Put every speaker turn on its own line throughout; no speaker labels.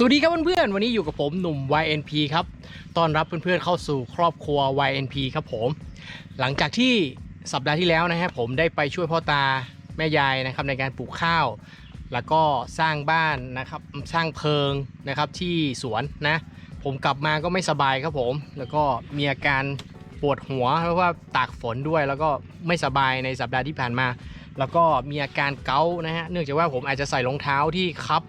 สวัสดีครับเพื่อนๆ วันนี้อยู่กับผมหนุ่ม YNP ครับ ต้อนรับเพื่อนๆเข้าสู่ครอบครัว YNP ครับผม หลังจากที่สัปดาห์ที่แล้วนะฮะผมได้ไปช่วยพ่อตาแม่ยายนะครับในการปลูกข้าว แล้วก็สร้างบ้านนะครับสร้างเพิงนะครับที่สวนนะ ผมกลับมาก็ไม่สบายครับผม แล้วก็มีอาการปวดหัวเพราะว่าตากฝนด้วยแล้วก็ไม่สบายในสัปดาห์ที่ผ่านมา แล้วก็มีอาการเกานะฮะเนื่องจากว่าผมอาจจะใส่รองเท้าที่คับ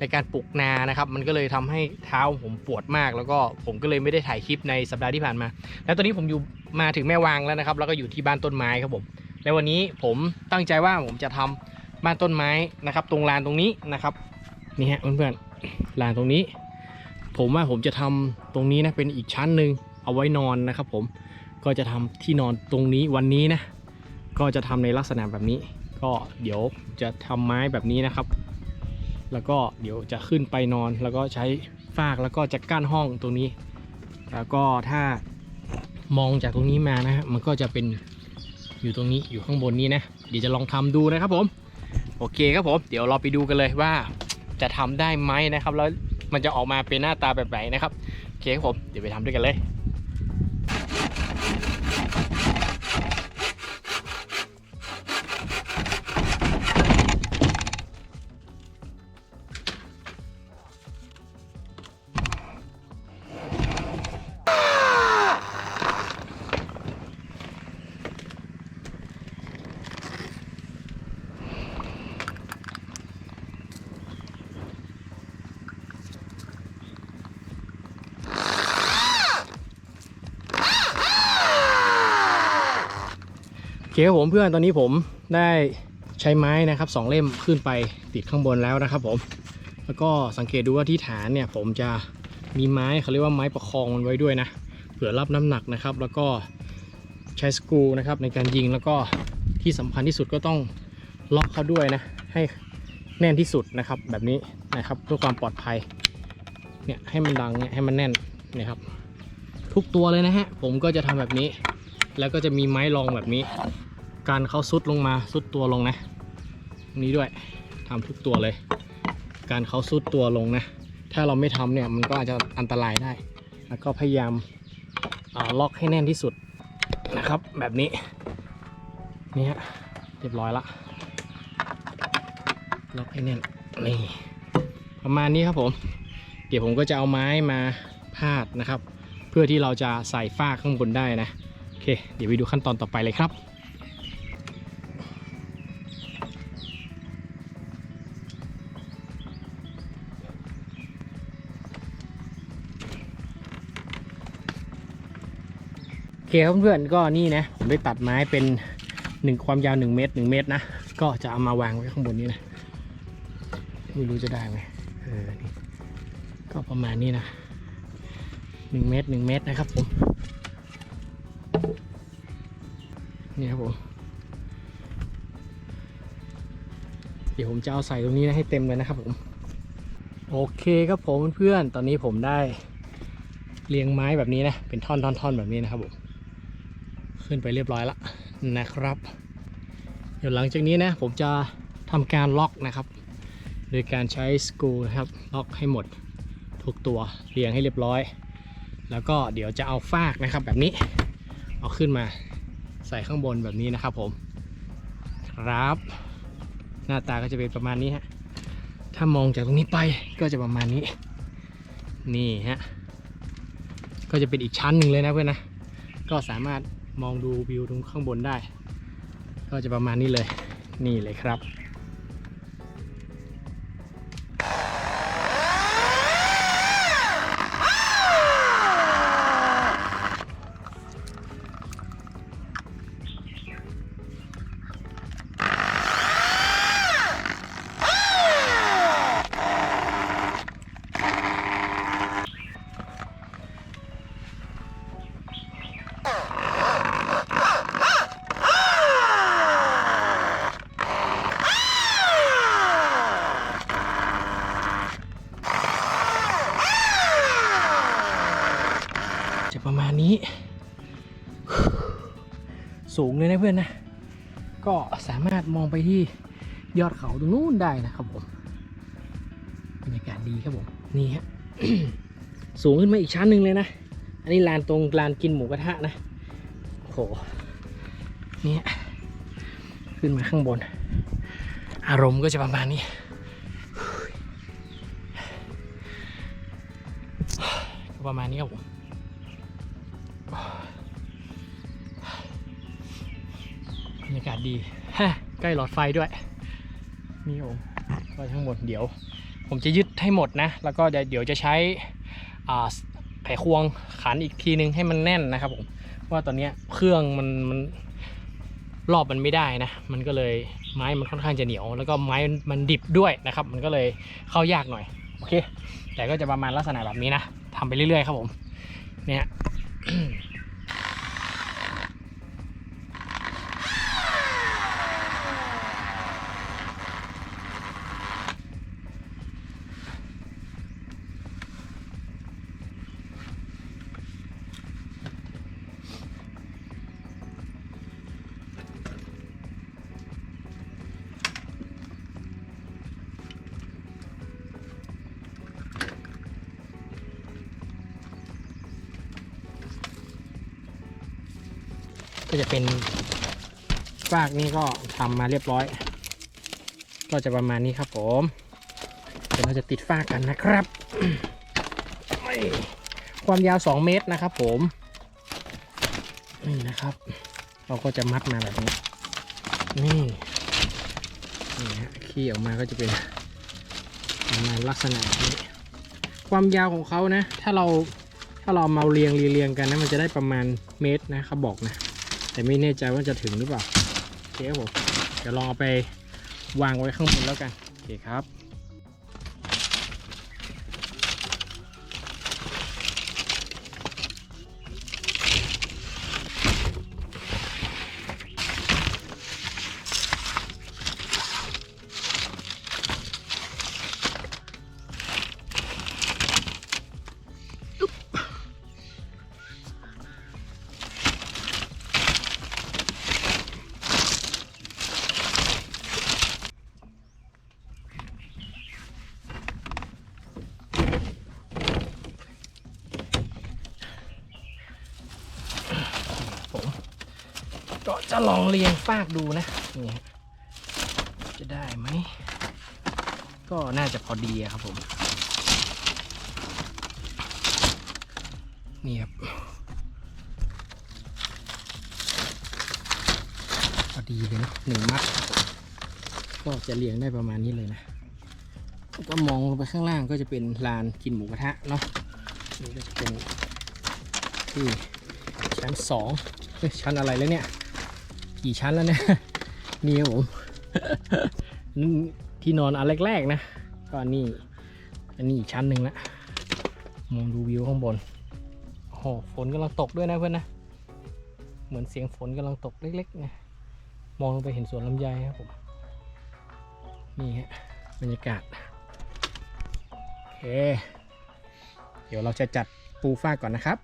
ในการปลูกนานะครับมันก็เลยทำให้เท้าผมปวดมาก แล้วก็ผมก็เลยไม่ได้ถ่ายคลิปในสัปดาห์ที่ผ่านมา แล้วตอนนี้ผมอยู่มาถึงแม่วางแล้วนะครับ แล้วก็อยู่ที่บ้านต้นไม้ครับผมแล้ววันนี้ผมตั้งใจว่าผมจะทำบ้านต้นไม้นะครับ ตรงลานตรงนี้นะครับนี่ฮะเพื่อนๆลานตรงนี้ ผมว่าผมจะทำตรงนี้นะเป็นอีกชั้นหนึ่งเอาไว้นอนนะครับ ผมก็จะทำที่นอนตรงนี้วันนี้นะก็จะทำในลักษณะแบบนี้ ก็เดี๋ยวจะทำไม้แบบนี้นะครับ แล้วก็เดี๋ยวจะขึ้นไปนอน แล้วก็ใช้ฟากแล้วก็จะกั้นห้องตรงนี้ แล้วก็ถ้ามองจากตรงนี้มานะฮะมันก็จะเป็นอยู่ตรงนี้อยู่ข้างบนนี้นะเดี๋ยวจะลองทำดูนะครับผมโอเคครับผมเดี๋ยวเราไปดูกันเลยว่าจะทำได้ไหมนะครับแล้วมันจะออกมาเป็นหน้าตาแบบไหนนะครับโอเคครับผมเดี๋ยวไปทำด้วยกันเลย คครับผมเพื่อนตอนนี้ผมได้ใช้ไม้นะครับสองเล่มขึ้นไปติดข้างบนแล้วนะครับผม แล้วก็สังเกตดูว่าที่ฐานเนี่ยผมจะมีไม้เขาเรียกว่าไม้ประคองมันไว้ด้วยนะเผื่อรับน้ำหนักนะครับ แล้วก็ใช้สกรูนะครับในการยิงแล้วก็ที่สำคัญที่สุดก็ต้องล็อกเขาด้วยนะให้แน่นที่สุดนะครับแบบนี้นะครับเพื่อความปลอดภัยเนี่ยให้มันดังเนี่ยให้มันแน่นนะครับทุกตัวเลยนะฮะผมก็จะทำแบบนี้ แล้วก็จะมีไม้รองแบบนี้ การเขาซุดลงมาซุดตัวลงนะนี้ด้วยทำทุกตัวเลย การเขาซุดตัวลงนะ ถ้าเราไม่ทำเนี่ยมันก็อาจจะอันตรายได้ แล้วก็พยายามาล็อกให้แน่นที่สุดนะครับแบบนี้นี่ฮะเรียบร้อยละล็อกให้แน่นนี่ประมาณนี้ครับผม เดี๋ยวผมก็จะเอาไม้มาพาดนะครับ เพื่อที่เราจะใส่ฝ้าข้างบนได้นะโอเค เดี๋ยวไปดูขั้นตอนต่อไปเลยครับ อเคครับเพื่อนๆก็นี่นะผมได้ตัดไม้เป็นหนึ่งความยาว1เมตร1เมตรนะ ก็จะเอามาวางไว้ข้างบนนี้นะไม่รู้จะได้ไหมเออนี่ก็ประมาณนี้นะ1เมตร1เมตรนะครับผมนี่ครับผมเดี๋ยวผมจะเอาใส่ตรงนี้นะให้เต็มเลยนะครับผมโอเคครับผมเพื่อนๆตอนนี้ผมได้เรียงไม้แบบนี้นะเป็นท่อนๆๆแบบนี้นะครับผม ขึ้นไปเรียบร้อยแล้วนะครับ เดี๋ยวหลังจากนี้นะผมจะทำการล็อกนะครับ โดยการใช้สกูนะครับล็อกให้หมดทุกตัวเรียงให้เรียบร้อย แล้วก็เดี๋ยวจะเอาฟากนะครับแบบนี้ เอาขึ้นมาใส่ข้างบนแบบนี้นะครับผมครับ หน้าตาก็จะเป็นประมาณนี้ฮะถ้ามองจากตรงนี้ไปก็จะประมาณนี้ นี่ฮะก็จะเป็นอีกชั้นหนึ่งเลยนะเพื่อนนะก็สามารถ มองดูวิวตรงข้างบนได้ ก็จะประมาณนี้เลยนี่เลยครับ จะประมาณนี้ สูงเลยนะเพื่อนนะ ก็สามารถมองไปที่ยอดเขาตรงนู้นได้นะครับผมไปรรยากาศดีครับผมนี่ฮะสูงขึ้นมาอีกชั้นหนึ่งเลยนะ อันนี้ลานตรงลานกินหมูกระทะนะโอ้โหนี่ฮะขึ้นมาข้างบน อารมณ์ก็จะประมาณนี้ก็ประมาณนี้ครับผม ศดีฮใกล้หลอดไฟด้วยนี่ผมก็ทั้งหมดเดี๋ยว ผมจะยึดให้หมดนะ แล้วก็เดี๋ยวจะใช้อ่าไขควงขันอีกทีนึงให้มันแน่นนะครับผมเพราะว่าตอนนี้เครื่องมันมันรอบมันไม่ได้นะ มันก็เลยไม้มันค่อนข้างจะเหนียว แล้วก็ไม้มันดิบด้วยนะครับ มันก็เลยเข้ายากหน่อย โอเค แต่ก็จะประมาณลักษณะแบบนี้นะทำไปเรื่อยๆ ครับผม เนี่ย ก็จะเป็นฟากนี่ก็ทำมาเรียบร้อย ก็จะประมาณนี้ครับผมเดี๋ยวเราจะติดฟากกันนะครับ ความยาว 2 เมตรนะครับผมนี่นะครับ เราก็จะมัดมาแบบนี้ นี่นี่ฮะขี้ออกมาก็จะเป็นประมาณลักษณะนี้ ความยาวของเขานะ ถ้าเราถ้าเรามาเรียงเรียงเรียงกันนะมันจะได้ประมาณเมตรนะเขาบอกนะ แต่ไม่แน่ใจว่าจะถึงหรือเปล่าโอเคครับผมเดี๋ยวลองเอาไปวางไว้ข้างบนแล้วกันโอเคครับ องเรียงฟากดูนะนี่จะได้ไหม ก็น่าจะพอดีครับผม นี่ครับ พอดีเลยนะหนึ่งมัด ก็จะเรียงได้ประมาณนี้เลยนะก็มองลงไปข้างล่างก็จะเป็นลานกินหมูกระทะเนาะนี่ก็จะเป็นที่ชั้นสองชั้นอะไรแล้วเนี่ย กี่ชั้นแล้วเนี่ยนี่ครับผมนี่ที่นอนอันแรกๆนะก็อันนี้อันนี้อีกชั้นหนึ่งละมองดูวิวข้างบนโอ้โหฝนกำลังตกด้วยนะเพื่อนนะเหมือนเสียงฝนกำลังตกเล็กๆนะมองลงไปเห็นสวนลำไยครับผมนี่ฮะบรรยากาศโอเคเดี๋ยวเราจะจัดปูฟ้าก่อนนะครับ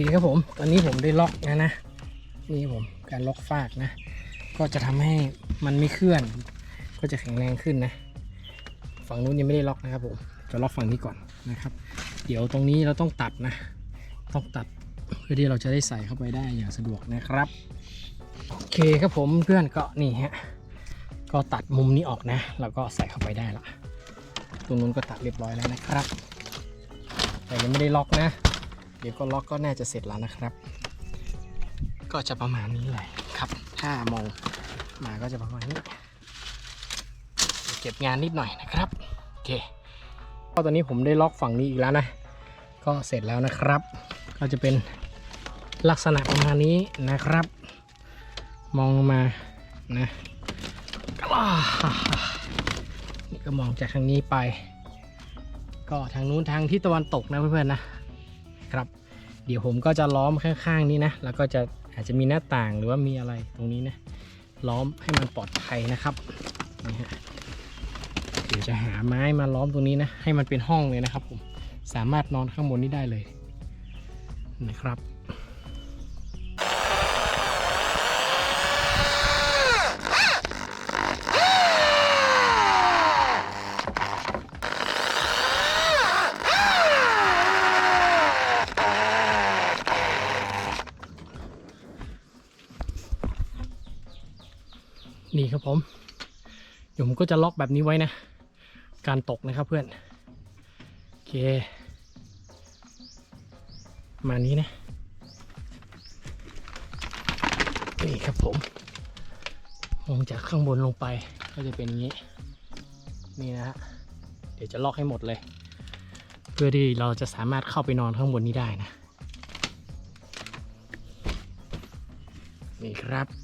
เคครับผม ตอนนี้ผมได้ล็อกนะนะ นี่ผมการล็อกฟากนะ ก็จะทำให้มันไม่เคลื่อน ก็จะแข็งแรงขึ้นนะ ฝั่งนู้นยังไม่ได้ล็อกนะครับผม จะล็อกฝั่งนี้ก่อนนะครับ เดี๋ยวตรงนี้เราต้องตัดนะ ต้องตัดเพื่อที่เราจะได้ใส่เข้าไปได้อย่างสะดวกนะครับ โอเคครับผมเพื่อนก็นี่ฮะ ก็ตัดมุมนี้ออกนะ แล้วก็ใส่เข้าไปได้ละ ตรงนู้นก็ตัดเรียบร้อยแล้วนะครับ แต่ยังไม่ได้ล็อกนะ เดี๋ยวก็ล็อกก็น่าจะเสร็จแล้วนะครับ ก็จะประมาณนี้เลยครับถ้ามองมาก็จะประมาณนี้ เก็บงานนิดหน่อยนะครับโอเคก็ตอนนี้ผมได้ล็อกฝั่งนี้อีกแล้วนะ ก็เสร็จแล้วนะครับ ก็จะเป็นลักษณะประมาณนี้นะครับ มองมานะนี่ก็มองจากทางนี้ไป ก็ทางนู้นทางที่ตะวันตกนะเพื่อนๆนะ ครับ เดี๋ยวผมก็จะล้อมข้างๆนี้นะ แล้วก็จะอาจจะมีหน้าต่างหรือว่ามีอะไรตรงนี้นะ ล้อมให้มันปลอดภัยนะครับนี่ฮะเดี๋ยวจะหาไม้มาล้อมตรงนี้นะ ให้มันเป็นห้องเลยนะครับผม สามารถนอนข้างบนนี้ได้เลยนะครับ นี่ครับผม เดี๋ยวผม ก็จะล็อกแบบนี้ไว้นะ การตกนะครับเพื่อน โอเค มานี้นะ นี่ครับผม มองจากข้างบนลงไปก็จะเป็นอย่างนี้ นี่นะฮะ เดี๋ยวจะล็อกให้หมดเลย เพื่อที่เราจะสามารถเข้าไปนอนข้างบนนี้ได้นะ นี่ครับ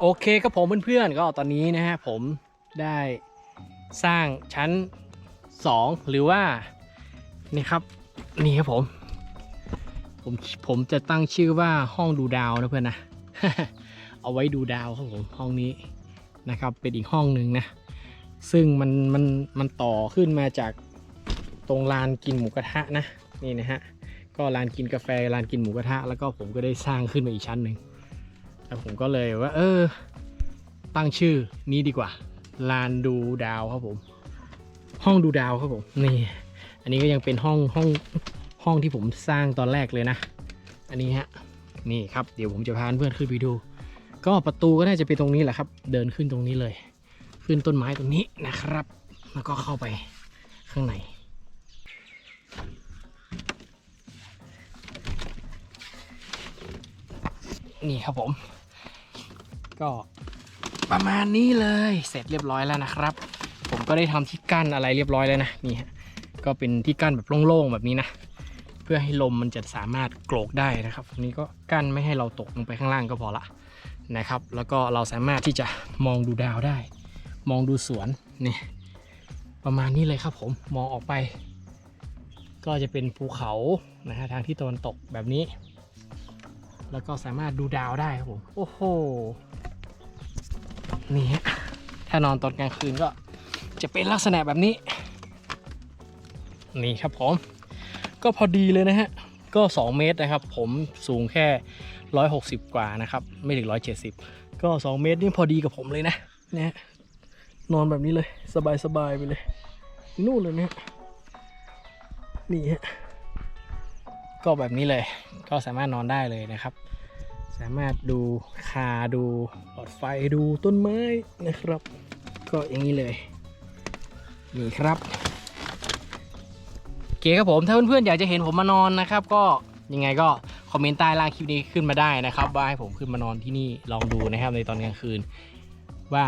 โอเคครับผมเพื่อนๆก็ตอนนี้นะฮะผมได้สร้างชั้น 2 หรือว่านี่ครับนี่ครับผมผมผมจะตั้งชื่อว่าห้องดูดาวนะเพื่อนนะเอาไว้ดูดาวครับผมห้องนี้นะครับ เป็นอีกห้องหนึ่งนะ ซึ่งมันมันมันต่อขึ้นมาจากตรงลานกินหมูกระทะนะนี่นะฮะก็ลานกินกาแฟลานกินหมูกระทะ แล้วก็ผมก็ได้สร้างขึ้นมาอีกชั้นหนึ่ง แล้วผมก็เลยว่า เออ ตั้งชื่อนี้ดีกว่า ลานดูดาวครับผม ห้องดูดาวครับผม นี่ อันนี้ก็ยังเป็นห้องห้องห้องที่ผมสร้างตอนแรกเลยนะ อันนี้ฮะ นี่ครับ เดี๋ยวผมจะพาเพื่อนขึ้นไปดู ก็ประตูก็น่าจะเป็นตรงนี้แหละครับ เดินขึ้นตรงนี้เลย ขึ้นต้นไม้ตรงนี้นะครับ แล้วก็เข้าไปข้างใน นี่ครับผม ก็ประมาณนี้เลยเสร็จเรียบร้อยแล้วนะครับ ผมก็ได้ทำที่กั้นอะไรเรียบร้อยแล้วนะนี่ฮะก็เป็นที่กั้นแบบโล่งๆแบบนี้นะเพื่อให้ลมมันจะสามารถโกรกได้นะครับตรงนี้ก็กั้นไม่ให้เราตกลงไปข้างล่างก็พอละนะครับ แล้วก็เราสามารถที่จะมองดูดาวได้ มองดูสวนนี่ประมาณนี้เลยครับผมมองออกไป ก็จะเป็นภูเขานะฮะทางที่ตะวันตกแบบนี้ แล้วก็สามารถดูดาวได้ครับผม โอ้โห นี่ถ้านอนตอนกลางคืนก็จะเป็นลักษณะแบบนี้ นี่ครับผม ก็พอดีเลยนะฮะ ก็ 2 เมตรนะครับ ผมสูงแค่ 160 กว่านะครับ ไม่ถึง 170 ก็ 2 เมตรนี่พอดีกับผมเลยนะนะฮะนอนแบบนี้เลย สบายๆไปเลย นู่นเลยนะฮะนี่ฮะ ก็แบบนี้เลย ก็สามารถนอนได้เลยนะครับ สามารถดูคาดูหลอดไฟดูต้นไม้นะครับ ก็อย่างนี้เลยนี่ครับโอเคครับผมถ้าเพื่อนๆอยากจะเห็นผมมานอนนะครับ ก็ยังไงก็คอมเมนต์ใต้ล่างคลิปนี้ขึ้นมาได้นะครับว่าให้ผมขึ้นมานอนที่นี่ลองดูนะครับในตอนกลางคืนว่า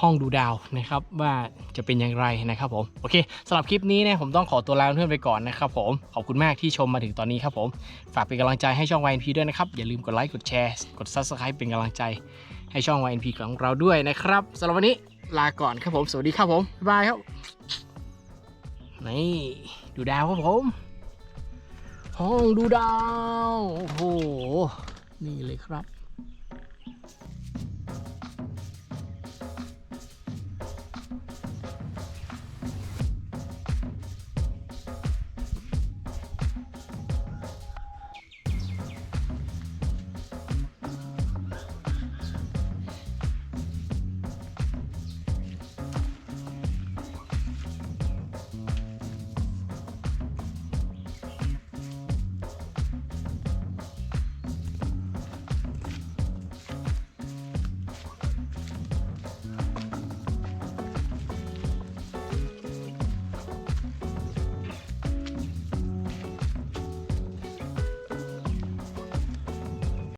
ห้องดูดาวนะครับว่าจะเป็นอย่างไรนะครับผมโอเคสำหรับคลิปนี้เนี่ยผมต้องขอตัวลาเพื่อนไปก่อนนะครับผมขอบคุณมากที่ชมมาถึงตอนนี้ครับผมฝากเป็นกำลังใจให้ช่อง YNP ด้วยนะครับอย่าลืมกดไลค์กดแชร์กด Subscribe เป็นกำลังใจให้ช่อง YNP ของเราด้วยนะครับสำหรับวันนี้ลาก่อนครับผมสวัสดีครับผมบ๊ายบายครับนี่ดูดาวครับผม ห้องดูดาวโอ้โหนี่เลยครับ